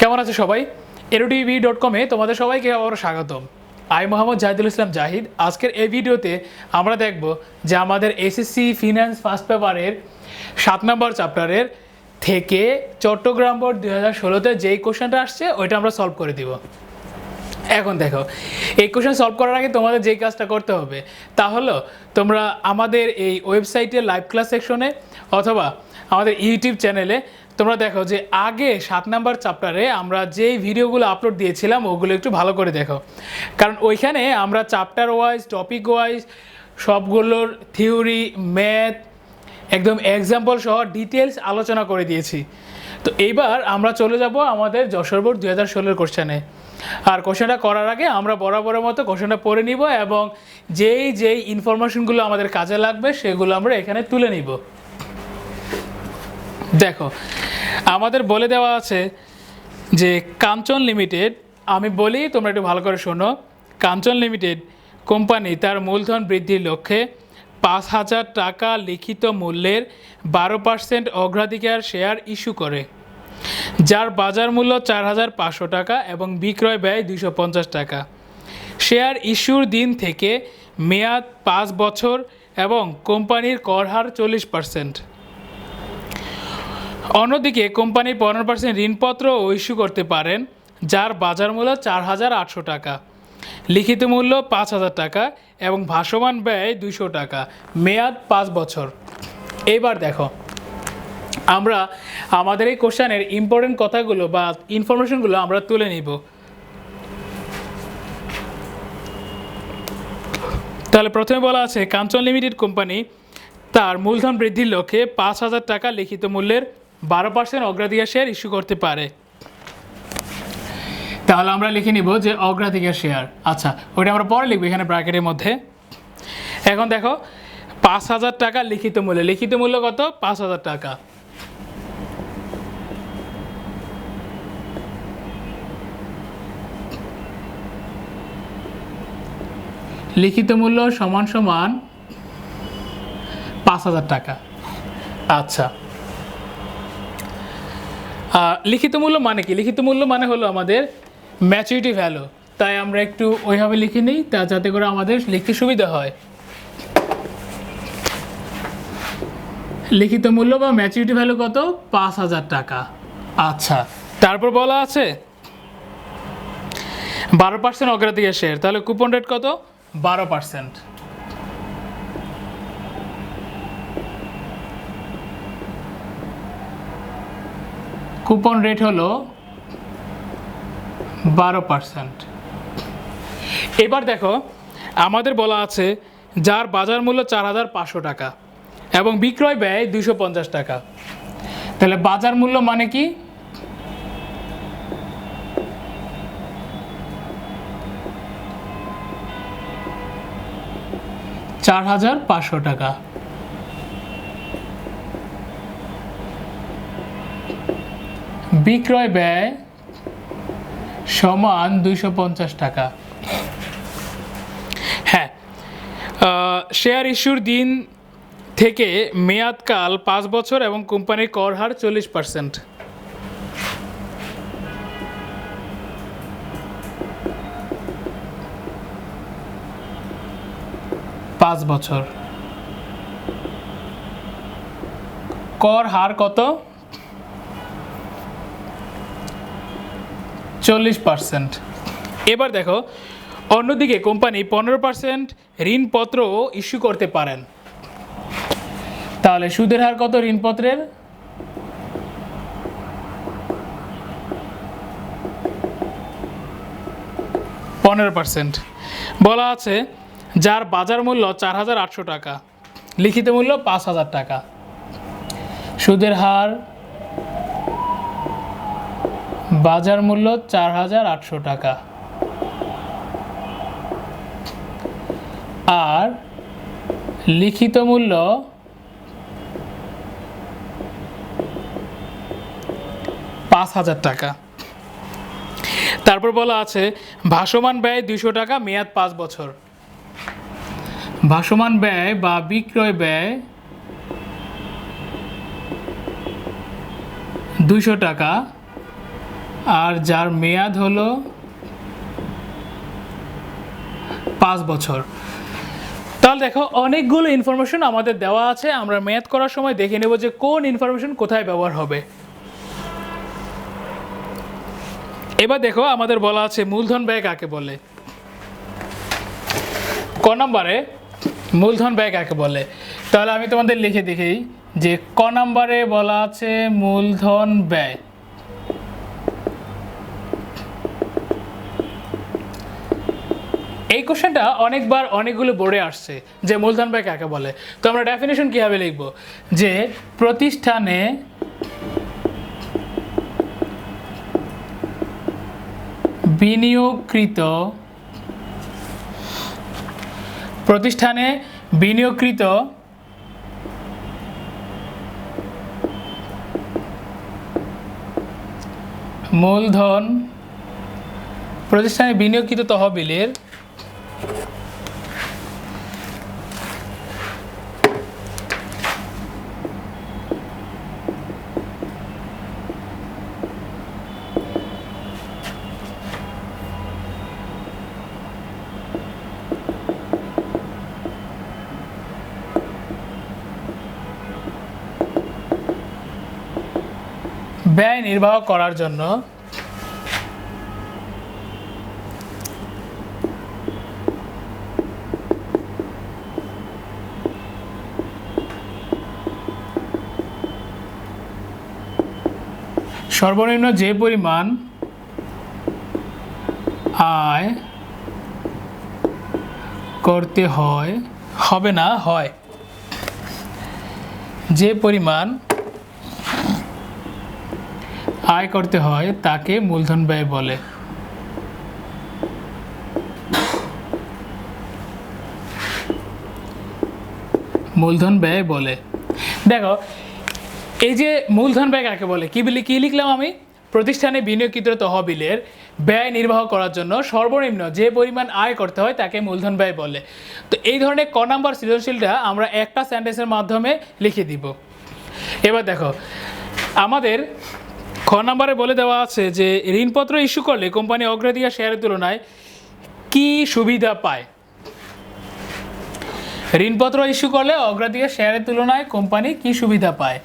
কেমন আছে সবাই? এরোটিভি ডট কমে তোমাদের সবাইকে আবার স্বাগতম। আই মোহাম্মদ জাহিদুল ইসলাম জাহিদ। আজকের এই ভিডিওতে আমরা দেখব যে আমাদের এসএসসি ফিনান্স ফার্স্ট পেপারের সাত নম্বর চ্যাপ্টারের থেকে চট্টগ্রাম বোর্ড দুই হাজার ষোলোতে যেই কোশ্চেনটা আসছে, ওইটা আমরা সলভ করে দিব। এখন দেখো, এই কোশ্চেন সলভ করার আগে তোমাদের যেই কাজটা করতে হবে, তা হলো তোমরা আমাদের এই ওয়েবসাইটে লাইভ ক্লাস সেকশনে অথবা আমাদের ইউটিউব চ্যানেলে তোমরা দেখো যে আগে সাত নাম্বার চ্যাপ্টারে আমরা যেই ভিডিওগুলো আপলোড দিয়েছিলাম, ওগুলো একটু ভালো করে দেখো। কারণ ওইখানে আমরা চ্যাপ্টার ওয়াইজ টপিক ওয়াইজ সবগুলোর থিওরি ম্যাথ একদম এক্সাম্পল সহ ডিটেলস আলোচনা করে দিয়েছি। তো এইবার আমরা চলে যাব আমাদের যশোর বোর্ড দুই হাজার ষোলোর কোশ্চেনে আর কোশ্চেনটা করার আগে আমরা বরাবরের মতো কোশ্চেনটা পড়ে নিব এবং যেই যেই ইনফরমেশনগুলো আমাদের কাজে লাগবে, সেগুলো আমরা এখানে তুলে নিব। দেখো আমাদের বলে দেওয়া আছে যে কাঞ্চন লিমিটেড, আমি বলি, তোমরা একটু ভালো করে শোনো। কাঞ্চন লিমিটেড কোম্পানি তার মূলধন বৃদ্ধির লক্ষ্যে পাঁচ হাজার টাকা লিখিত মূল্যের বারো পার্সেন্ট অগ্রাধিকার শেয়ার ইস্যু করে, যার বাজার মূল্য চার হাজার পাঁচশো টাকা এবং বিক্রয় ব্যয় দুইশো পঞ্চাশ টাকা। শেয়ার ইস্যুর দিন থেকে মেয়াদ পাঁচ বছর এবং কোম্পানির কর হার চল্লিশ পার্সেন্ট। অন্যদিকে কোম্পানি পনেরো পার্সেন্ট ঋণপত্র ইস্যু করতে পারেন, যার বাজার মূল্য চার হাজার আটশো টাকা। লিখিত মূল্য পাঁচ হাজার টাকা এবং ভাসমান ব্যয় দুইশো টাকা। মেয়াদ পাঁচ বছর। এইবার দেখো, আমরা আমাদের এই কোশ্চেনের ইম্পর্টেন্ট কথাগুলো বা ইনফরমেশনগুলো আমরা তুলে নিব। তাহলে প্রথমে বলা আছে, কাঞ্চন লিমিটেড কোম্পানি তার মূলধন বৃদ্ধির লক্ষ্যে পাঁচ হাজার টাকা লিখিত মূল্যের বারো পার্সেন্ট অগ্রাধিকার শেয়ার ইস্যু করতে পারে। তাহলে আমরা লিখে নিব যে অগ্রাধিকার শেয়ার আচ্ছা ওইটা আমরা পরে লিখব এখানে ব্র্যাকেটের মধ্যে। এখন দেখো, পাঁচ হাজার টাকা লিখিত মূল্য। লিখিত মূল্য কত? পাঁচ হাজার টাকা। লিখিত মূল্য সমান সমান পাঁচ হাজার টাকা। আচ্ছা লিখিত মূল্য মানে কি? লিখিত মূল্য মানে হলো আমাদের ম্যাচুরিটি ভ্যালু তাই আমরা একটু ওইভাবে লিখে নিই, তা যাতে করে আমাদের লিখতে সুবিধা হয়। লিখিত মূল্য বা ম্যাচুরিটি ভ্যালু কত? পাঁচ হাজার টাকা। আচ্ছা তারপর বলা আছে, বারো পার্সেন্ট অগ্রাধিকার শেয়ার তাহলে কুপন রেট কত? বারো পার্সেন্ট কুপন রেট হলো বারো পার্সেন্ট এবার দেখো, আমাদের বলা আছে যার বাজার মূল্য চার হাজার পাঁচশো টাকা এবং বিক্রয় ব্যয় দুশো পঞ্চাশ টাকা। তাহলে বাজার মূল্য মানে কি? চার হাজার পাঁচশো টাকা। বিক্রয় ব্যয় সমান দুইশো পঞ্চাশ টাকা। হ্যাঁ শেয়ার ইস্যুর দিন থেকে মেয়াদকাল পাঁচ বছর এবং কোম্পানির কর হার চল্লিশ পার্সেন্ট পাঁচ বছর। কর হার কত? চল্লিশ পার্সেন্ট এবার দেখো, অন্যদিকে কোম্পানি পনেরো পার্সেন্ট ঋণপত্র ইস্যু করতে পারেন। তাহলে সুদের হার কত ঋণপত্রের? পনেরো পার্সেন্ট বলা আছে, যার বাজার মূল্য চার হাজার আটশো টাকা, লিখিত মূল্য পাঁচ হাজার টাকা। সুদের হার বাজার মূল্য চার হাজার আটশো টাকা। আর লিখিত মূল্য পাঁচ হাজার টাকা। তারপর বলা আছে, ভাসমান ব্যয় দুইশো টাকা, মেয়াদ পাঁচ বছর। ভাসমান ব্যয় বা বিক্রয় ব্যয় দুইশো টাকা আর যার মেয়াদ হলো পাঁচ বছর। তাহলে দেখো, অনেকগুলো ইনফরমেশন আমাদের দেওয়া আছে। আমরা মেয়াদ করার সময় দেখে নেব যে কোন ইনফরমেশন কোথায় ব্যবহার হবে। এবার দেখো, আমাদের বলা আছে মূলধন ব্যয় কাকে বলে? ক নম্বরে মূলধন ব্যয় কাকে বলে? তাহলে আমি তোমাদের লিখে দেখি যে ক নম্বরে বলা আছে মূলধন ব্যয়। এই কোশ্চেনটা অনেকবার অনেকগুলো বোর্ডে আসছে, যে মূলধন ব্যয় কাকে বলে। তো আমরা ডেফিনেশন কীভাবে লিখব? যে প্রতিষ্ঠানে বিনিয়োগকৃত প্রতিষ্ঠানে বিনিয়োগকৃত মূলধন প্রতিষ্ঠানে বিনিয়োগকৃত তহবিলের ব্যয় নির্বাহ করার জন্য সর্বনিম্ন যে পরিমাণ আয় করতে হয়, হবে না, হয়। যে পরিমাণ আয় করতে হয়, তাকে মূলধন ব্যয় বলে। মূলধন ব্যয় বলে। দেখো এই যে মূলধন ব্যয় কাকে বলে? কি বলি কী লিখলাম আমি? প্রতিষ্ঠানে বিনিয়োগকৃত তহবিলের ব্যয় নির্বাহ করার জন্য সর্বনিম্ন যে পরিমাণ আয় করতে হয় তাকে মূলধন ব্যয় বলে। তো এই ধরনের ক নাম্বার সৃজনশীলটা আমরা একটা সেন্টেন্সের মাধ্যমে লিখে দিব। এবার দেখো, আমাদের খ নাম্বারে বলে দেওয়া আছে যে, ঋণপত্র ইস্যু করলে কোম্পানি অগ্রাধিকার শেয়ারের তুলনায় কি সুবিধা পায়? ঋণপত্র ইস্যু করলে অগ্রাধিকার শেয়ারের তুলনায় কোম্পানি কি সুবিধা পায়?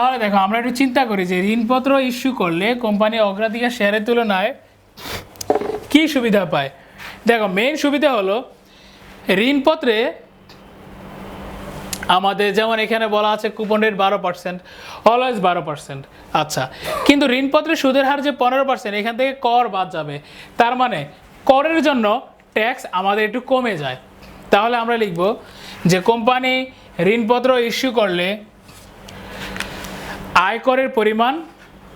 তাহলে দেখো, আমরা একটু চিন্তা করি যে ঋণপত্র ইস্যু করলে কোম্পানি অগ্রাধিকার শেয়ারের তুলনায় কি সুবিধা পায়? দেখো মেইন সুবিধা হলো ঋণপত্রে আমাদের যেমন এখানে বলা আছে কুপন রেট বারো পার্সেন্ট অলওয়েজ বারো পার্সেন্ট আচ্ছা কিন্তু ঋণপত্রের সুদের হার যে পনেরো পার্সেন্ট এখান থেকে কর বাদ যাবে। তার মানে করের জন্য ট্যাক্স আমাদের একটু কমে যায়। তাহলে আমরা লিখব যে কোম্পানি ঋণপত্র ইস্যু করলে আয়করের পরিমাণ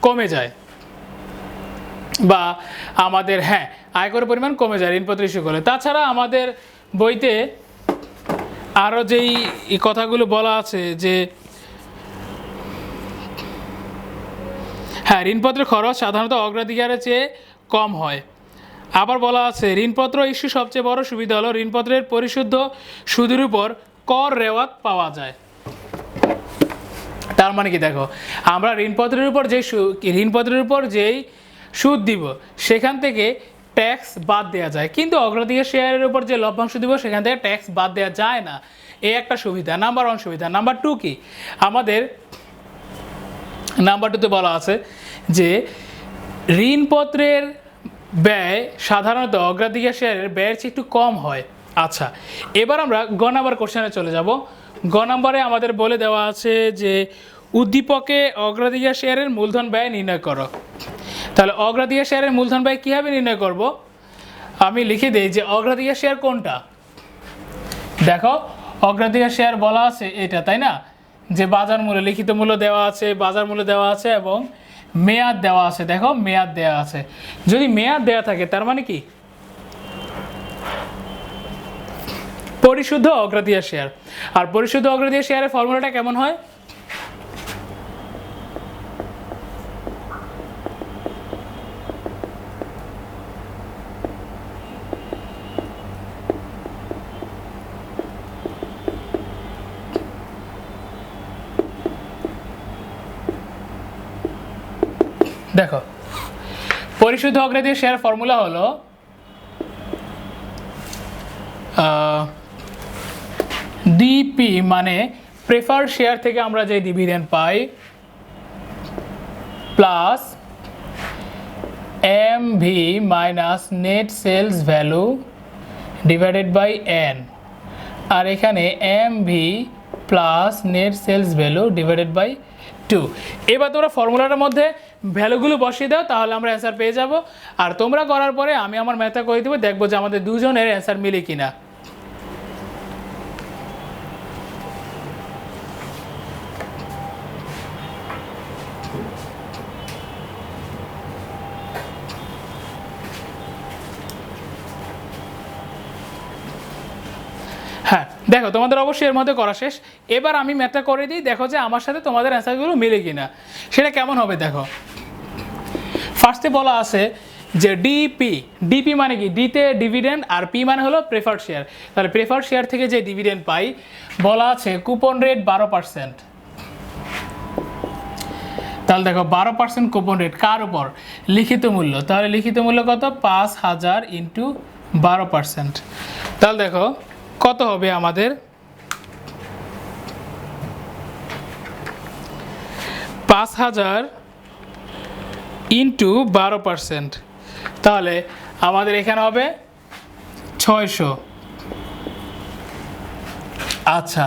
কমে যায়। বা আমাদের হ্যাঁ আয়করের পরিমাণ কমে যায় ঋণপত্র ইস্যু করলে তাছাড়া আমাদের বইতে আরও যেই কথাগুলো বলা আছে যে হ্যাঁ ঋণপত্রের খরচ সাধারণত অগ্রাধিকারের চেয়ে কম হয়। আবার বলা আছে, ঋণপত্র ইস্যু সবচেয়ে বড় সুবিধা হলো ঋণপত্রের পরিশুদ্ধ সুদের উপর কর রেওয়াত পাওয়া যায়। তার মানে কি দেখো, আমরা ঋণপত্রের উপর যে ঋণপত্রের উপর যেই সুদ দিব, সেখান থেকে ট্যাক্স বাদ দেওয়া যায়। কিন্তু অগ্রাধিকার শেয়ারের উপর যে লভ্যাংশ দিব, সেখান থেকে ট্যাক্স বাদ দেওয়া যায় না। এ একটা সুবিধা। নাম্বার ওয়ান সুবিধা। নাম্বার টু কি? আমাদের নাম্বার টুতে বলা আছে যে, ঋণপত্রের ব্যয় সাধারণত অগ্রাধিকার শেয়ারের ব্যয়ের চেয়ে একটু কম হয়। আচ্ছা এবার আমরা গ নাম্বার কোশ্চেনে চলে যাব। গ নাম্বারে আমাদের বলে দেওয়া আছে যে, উদ্দীপকে অগ্রাধিকার শেয়ারের মূলধন ব্যয় নির্ণয় করো। তাহলে অগ্রাধিকার শেয়ারের মূলধন ব্যয় কীভাবে নির্ণয় করব? আমি লিখে দিই যে, অগ্রাধিকার শেয়ার কোনটা? দেখো, অগ্রাধিকার শেয়ার বলা আছে এটা, তাই না? যে, বাজার মূল্য, লিখিত মূল্য দেওয়া আছে, বাজার মূল্য দেওয়া আছে এবং মেয়াদ দেওয়া আছে। দেখো, মেয়াদ দেওয়া আছে। যদি মেয়াদ দেওয়া থাকে, তার মানে কি? পরিশুদ্ধ অগ্রাধিকার শেয়ার আর পরিশুদ্ধ অগ্রাধিকার শেয়ারের ফর্মুলাটা কেমন হয়? দেখো, পরিশুদ্ধ অগ্রাধিকার শেয়ার ফর্মুলা হলো ডিপি মানে প্রেফার শেয়ার থেকে আমরা যে dividend pi plus M V minus net sales value divided by N আর এখানে M V plus net sales value divided by two এবার তোমরা ফর্মুলাটার মধ্যে ভ্যালুগুলো বসিয়ে দাও, তাহলে আমরা অ্যান্সার পেয়ে যাব। আর তোমরা করার পরে আমি আমার ম্যাথা করে দেবো, দেখব যে আমাদের দুজনের অ্যান্সার মিলে কিনা। হ্যাঁ দেখো, তোমাদের অবশ্যই এর মধ্যে করা শেষ। এবার আমি ম্যাথটা করে দিই, দেখো যে আমার সাথে তোমাদের অ্যান্সারগুলো মিলে কিনা। সেটা কেমন হবে, দেখো। ফার্স্টে বলা আছে যে ডিপি ডিপি মানে কি? ডিতে ডিভিডেন্ড আর পি মানে হলো প্রেফার্ড শেয়ার তাহলে প্রেফার্ড শেয়ার থেকে যে ডিভিডেন্ড পাই, বলা আছে কুপন রেট বারো পার্সেন্ট তাহলে দেখো, বারো পার্সেন্ট কুপন রেট কার উপর? লিখিত মূল্য। তাহলে লিখিত মূল্য কত? পাঁচ হাজার ইন্টু বারো পার্সেন্ট তাহলে দেখো কত হবে আমাদের? পাঁচ হাজার ইন্টু বারো পার্সেন্ট। তাহলে আমাদের এখানে হবে ছয়শো। আচ্ছা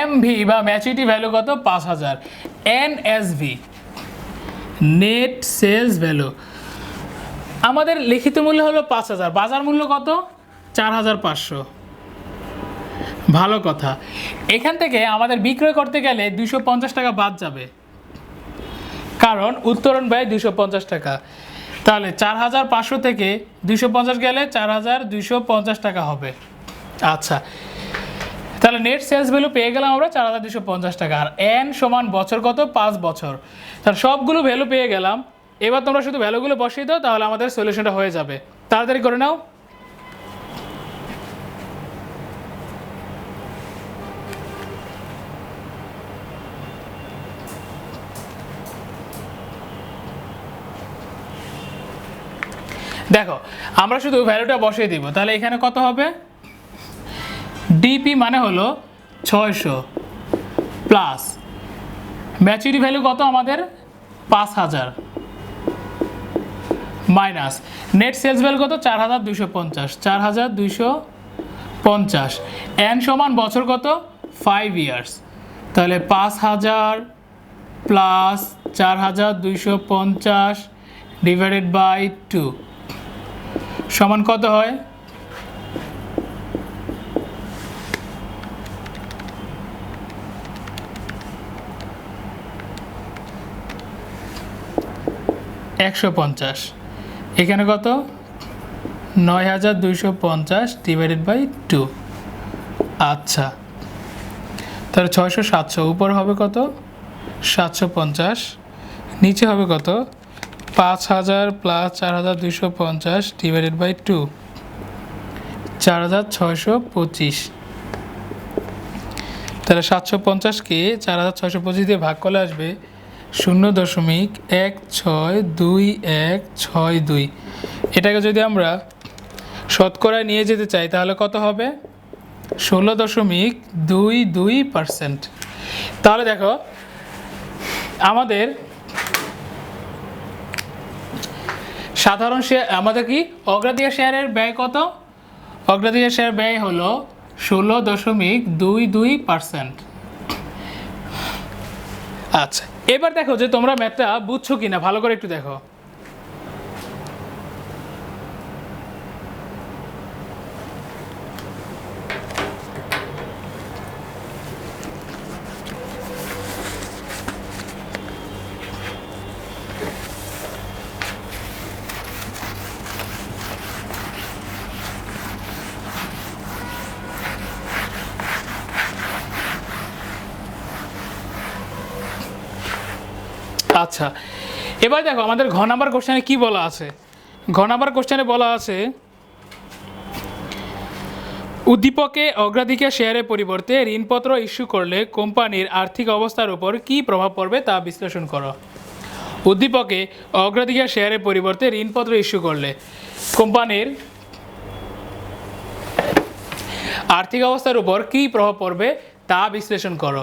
এম ভি বা ম্যাচুরিটি ভ্যালু কত? পাঁচ হাজার N S V net sales value. আমাদের লিখিত মূল্য হলো পাঁচ হাজার বাজার মূল্য কত? চার হাজার পাঁচশো। ভালো কথা। এখান থেকে আমাদের বিক্রয় করতে গেলে দুশো পঞ্চাশ টাকা বাদ যাবে। কারণ উত্তরণ ব্যয় দুশো পঞ্চাশ টাকা। তাহলে চার হাজার পাঁচশো থেকে দুশো পঞ্চাশ গেলে চার হাজার দুশো পঞ্চাশ টাকা হবে। আচ্ছা। তাহলে নেট সেলস ভ্যালু পেয়ে গেলাম আমরা চার হাজার দুশো পঞ্চাশ টাকা। আর এন সমান বছর কত? পাঁচ বছর। তাহলে সবগুলো ভ্যালু পেয়ে গেলাম। এবার তোমরা শুধু ভ্যালুগুলো বসিয়ে দাও, তাহলে আমাদের সলিউশনটা হয়ে যাবে। তাড়াতাড়ি করে নাও। দেখো, আমরা শুধু ভ্যালুটা বসিয়ে দিব, তাহলে এখানে কত হবে? ডিপি মানে হলো ছয়শো প্লাস ম্যাচুরি ভ্যালু কত আমাদের? পাঁচ হাজার। মাইনাস নেট সেলস ভ্যালু কত? চার হাজার দুশো পঞ্চাশ। চার হাজার দুশো পঞ্চাশ। এন সমান বছর কত? ফাইভ ইয়ার্স তাহলে পাঁচ হাজার প্লাস চার হাজার দুইশো পঞ্চাশ ডিভাইডেড বাই টু সমান কত হয়? একশো পঞ্চাশ। এখানে কত? নয় হাজার দুইশো পঞ্চাশ ডিভাইডেড বাই টু আচ্ছা। তাহলে ছয়শো সাতশো। উপর হবে কত? সাতশো পঞ্চাশ। নিচে হবে কত? পাঁচ হাজার প্লাস চার হাজার দুশো পঞ্চাশ ডিভাইডেড বাই টু চার হাজার ছয়শো পঁচিশ। তাহলে সাতশো পঞ্চাশকে চার হাজার ছয়শো পঁচিশ দিয়ে ভাগ করলে আসবে শূন্য দশমিক এক ছয় দুই এক ছয় দুই। এটাকে যদি আমরা শতকরায় নিয়ে যেতে চাই, তাহলে কত হবে? ষোলো দশমিক দুই দুই পার্সেন্ট তাহলে দেখো, আমাদের সাধারণ শেয়ার আমাদের কি? অগ্রাধিকার শেয়ারের ব্যয় কত? অগ্রাধিকার শেয়ার ব্যয় হলো ষোলো দশমিক দুই দুই পার্সেন্ট আচ্ছা এবার দেখো যে তোমরা ম্যাথটা বুঝছ কি না ভালো করে একটু দেখো আচ্ছা এবার দেখো, আমাদের ঘ নাম্বার কোশ্চেনে কি বলা আছে? ঘ নাম্বার কোশ্চেনে বলা আছে, উদ্দীপকে অগ্রাধিকার শেয়ারের পরিবর্তে ঋণপত্র ইস্যু করলে কোম্পানির আর্থিক অবস্থার উপর কী প্রভাব পড়বে তা বিশ্লেষণ করো। উদ্দীপকে অগ্রাধিকার শেয়ারের পরিবর্তে ঋণপত্র ইস্যু করলে কোম্পানির আর্থিক অবস্থার উপর কী প্রভাব পড়বে তা বিশ্লেষণ করো।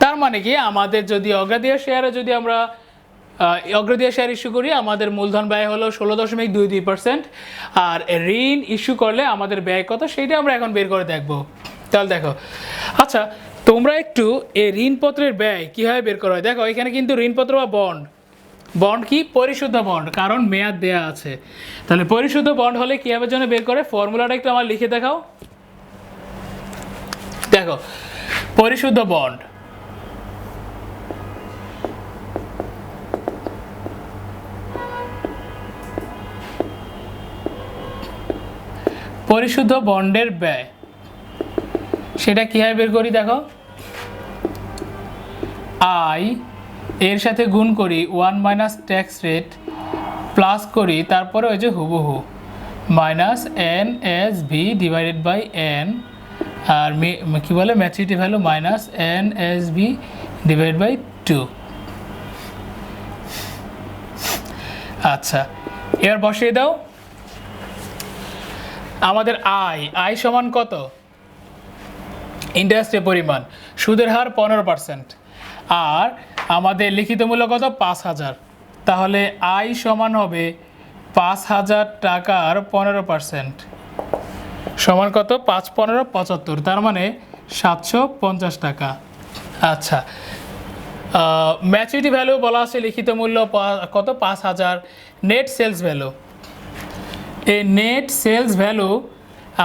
তার মানে কি, আমাদের যদি অগ্রাধিকার শেয়ারে যদি আমরা অগ্রাধিকার শেয়ার ইস্যু করি, আমাদের মূলধন ব্যয় হলো ষোলো দশমিক দুই দুই পার্সেন্ট আর ঋণ ইস্যু করলে আমাদের ব্যয় কত সেইটা আমরা এখন বের করে দেখব। তাহলে দেখো আচ্ছা তোমরা একটু এই ঋণপত্রের ব্যয় কীভাবে বের করা? হয় দেখো, এখানে কিন্তু ঋণপত্র বা বন্ড বন্ড কি? পরিশুদ্ধ বন্ড কারণ মেয়াদ দেয়া আছে। তাহলে পরিশুদ্ধ বন্ড হলে কীভাবে জন্য বের করে? ফর্মুলাটা একটু আমার লিখে দেখাও। দেখো, পরিশুদ্ধ বন্ড পরিশুদ্ধ বন্ডের ব্যয়। সেটা কীভাবে বের করি দেখো? আই এর সাথে গুণ করি one minus tax rate plus করি, তারপরে ওই যে হুবহু। Minus N S V divided by N আর কী বলে? Maturity value minus N S V divide by two আচ্ছা এবার বসিয়ে দাও। আমাদের আয় আয় সমান কত? ইন্টারেস্টের পরিমাণ, সুদের হার পনেরো পার্সেন্ট আর আমাদের লিখিত মূল্য কত? পাঁচ হাজার। তাহলে আয় সমান হবে পাঁচ হাজার টাকার পনেরো পার্সেন্ট সমান কত? পাঁচ পনেরো পঁচাত্তর। তার মানে সাতশো পঞ্চাশ টাকা। আচ্ছা ম্যাচুরিটি ভ্যালু বলা আছে লিখিত মূল্য কত? পাঁচ হাজার। নেট সেলস ভ্যালু এই নেট সেলস ভ্যালু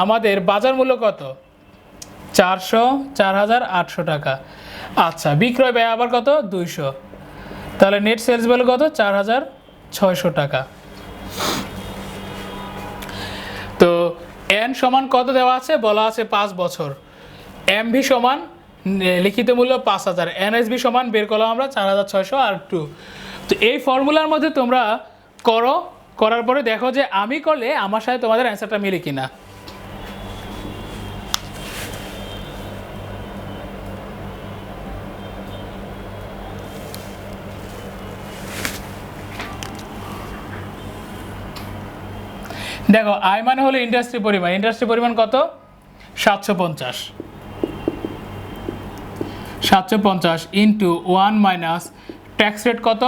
আমাদের বাজার মূল্য কত? চারশো চার হাজার আটশো টাকা। আচ্ছা বিক্রয় ব্যয় আবার কত? দুইশো। তাহলে নেট সেলস ভ্যালু কত? চার হাজার ছয়শো টাকা। তো এন সমান কত দেওয়া আছে? বলা আছে পাঁচ বছর। এমভি সমান এ, লিখিত মূল্য পাঁচ হাজার। এনএসবি সমান বের করলাম আমরা চার হাজার ছয়শো আর টু তো এই ফর্মুলার মধ্যে তোমরা করো করার পরে দেখো যে আমি করলে আমার সাথে তোমাদের অ্যান্সারটা মিলে কিনা। দেখো আয় মানে হলো ইন্ডাস্ট্রি পরিমাণ। ইন্ডাস্ট্রি পরিমাণ কত? সাতশো পঞ্চাশ। সাতশো পঞ্চাশ into one minus tax rate কত?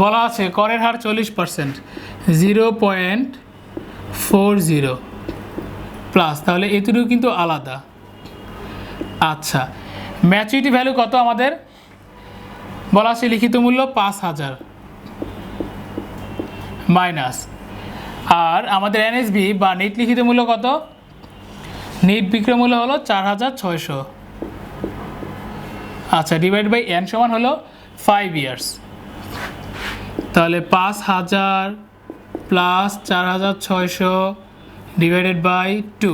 বলা আছে, করের হার চল্লিশ percent zero point four zero plus তাহলে এটুকু কিন্তু আলাদা। আচ্ছা ম্যাচুরিটি ভ্যালু কত আমাদের? বলা আছে লিখিত মূল্য পাঁচ হাজার মাইনাস আর আমাদের এনএসবি বা নেট লিখিত মূল্য কত? নেট বিক্রয় মূল্য হলো চার হাজার ছয়শো। আচ্ছা ডিভাইড বাই এন সমান হলো ফাইভ ইয়ার্স তাহলে পাঁচ হাজার প্লাস চার হাজার ছয়শো ডিভাইডেড বাই টু।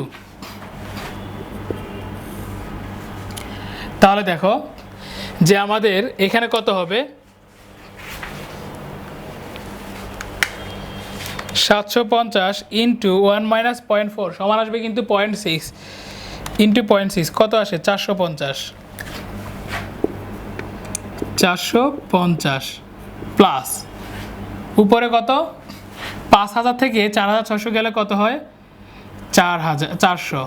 তাহলে দেখো যে আমাদের এখানে কত হবে? সাতশো পঞ্চাশ into one minus point four সমান আসবে কিন্তু point six into point six কত আসে? চারশো পঞ্চাশ। চারশো পঞ্চাশ প্লাস উপরে কত? পাঁচ হাজার থেকে চার হাজার ছশো গেলে কত হয়? চার হাজার, চারশো।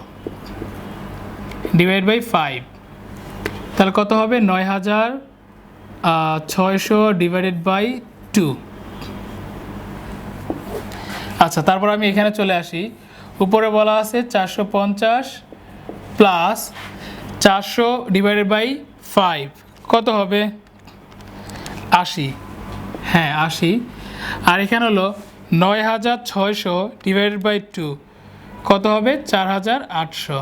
ডিভাইড বাই ফাইভ তাহলে কত হবে? নয় হাজার ছয়শো ডিভাইডেড বাই টু আচ্ছা তারপর আমি এখানে চলে আসি। উপরে বলা আছে চারশো পঞ্চাশ প্লাস চারশো ডিভাইডেড বাই ফাইভ কত হবে? আশি। হ্যাঁ আশি। আর এখানে হলো নয় হাজার ছয়শো ডিভাইডেড বাই টু কত হবে? চার হাজার আটশো।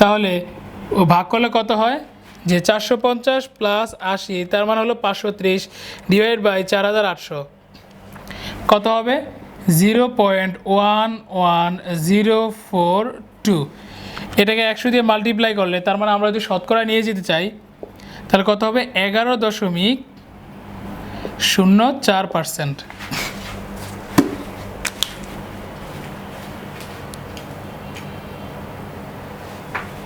তাহলে ভাগ করলে কত হয়? যে চারশো পঞ্চাশ প্লাস আশি, তার মানে হলো পাঁচশো ত্রিশ ডিভাইড বাই চার হাজার আটশো। কত হবে? Zero point one one zero four two. এটাকে একশো দিয়ে মাল্টিপ্লাই করলে, তার মানে আমরা যদি শতকরা নিয়ে যেতে চাই, তাহলে কত হবে? এগারো দশমিক শূন্য চার পার্সেন্ট।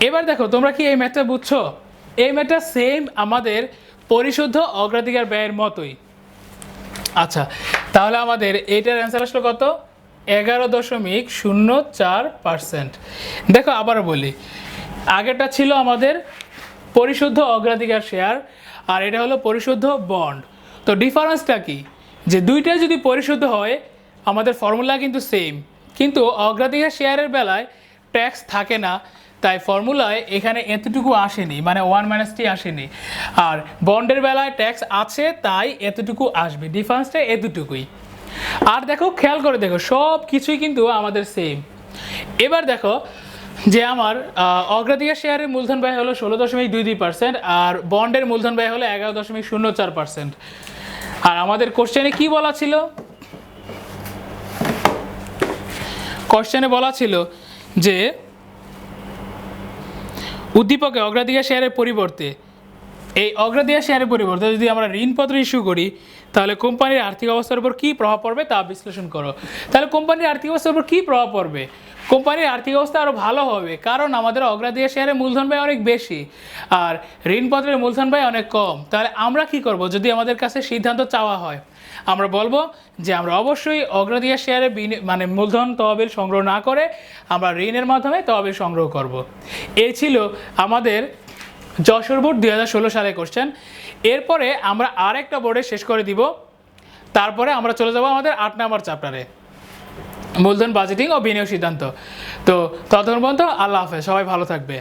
এবার দেখো, তোমরা কি এই ম্যাথটা বুঝছ? এই ম্যাথটা সেম আমাদের পরিশুদ্ধ অগ্রাধিকার ব্যয়ের মতোই। আচ্ছা তাহলে আমাদের এইটার অ্যান্সার আসলো কত? এগারো দশমিক শূন্য চার পার্সেন্ট। দেখো আবার বলি, আগেরটা ছিল আমাদের পরিশুদ্ধ অগ্রাধিকার শেয়ার আর এটা হলো পরিশুদ্ধ বন্ড তো ডিফারেন্সটা কি? যে দুইটাই যদি পরিশুদ্ধ হয়, আমাদের ফর্মুলা কিন্তু সেম কিন্তু অগ্রাধিকার শেয়ারের বেলায় ট্যাক্স থাকে না, তাই ফর্মুলায় এখানে এতটুকু আসেনি মানে ওয়ান মাইনাস টি আসেনি। আর বন্ডের বেলায় ট্যাক্স আছে, তাই এতটুকু আসবে। ডিফারেন্সটা এতটুকুই। আর দেখো, খেয়াল করে দেখো, সব কিছুই কিন্তু আমাদের সেম এবার দেখো, যে আমার অগ্রাধিকার শেয়ারের মূলধন ব্যয় হলো ষোলো দশমিক দুই দুই পার্সেন্ট আর বন্ডের মূলধন ব্যয় হলো এগারো দশমিক শূন্য চার পার্সেন্ট আর আমাদের কোশ্চেনে কি বলা ছিল? কোশ্চেনে বলা ছিল যে, উদ্দীপকে অগ্রাধিকার শেয়ারের পরিবর্তে, এই অগ্রাধিকার শেয়ারের পরিবর্তে যদি আমরা ঋণপত্র ইস্যু করি তাহলে কোম্পানির আর্থিক অবস্থার উপর কী প্রভাব পড়বে তা বিশ্লেষণ করো। তাহলে কোম্পানির আর্থিক অবস্থার উপর কী প্রভাব পড়বে? কোম্পানির আর্থিক অবস্থা আরও ভালো হবে, কারণ আমাদের অগ্রাধিকার শেয়ারের মূলধন ব্যয় অনেক বেশি আর ঋণপত্রের মূলধন ব্যয় অনেক কম। তাহলে আমরা কি করব যদি আমাদের কাছে সিদ্ধান্ত চাওয়া হয়? আমরা বলব যে আমরা অবশ্যই অগ্রাধিকার শেয়ারে মানে মূলধন তহবিল সংগ্রহ না করে আমরা ঋণের মাধ্যমে তহবিল সংগ্রহ করব। এই ছিল আমাদের যশোর বোর্ড দুই হাজার ষোলো সালে কোশ্চেন এরপরে আমরা আর একটা বোর্ডে শেষ করে দিব। তারপরে আমরা চলে যাব আমাদের আট নম্বর চ্যাপ্টারে মূলধন বাজেটিং ও বিনিয়োগ সিদ্ধান্ত। তো ততক্ষণ পর্যন্ত আল্লাহ হাফেজ, সবাই ভালো থাকবে।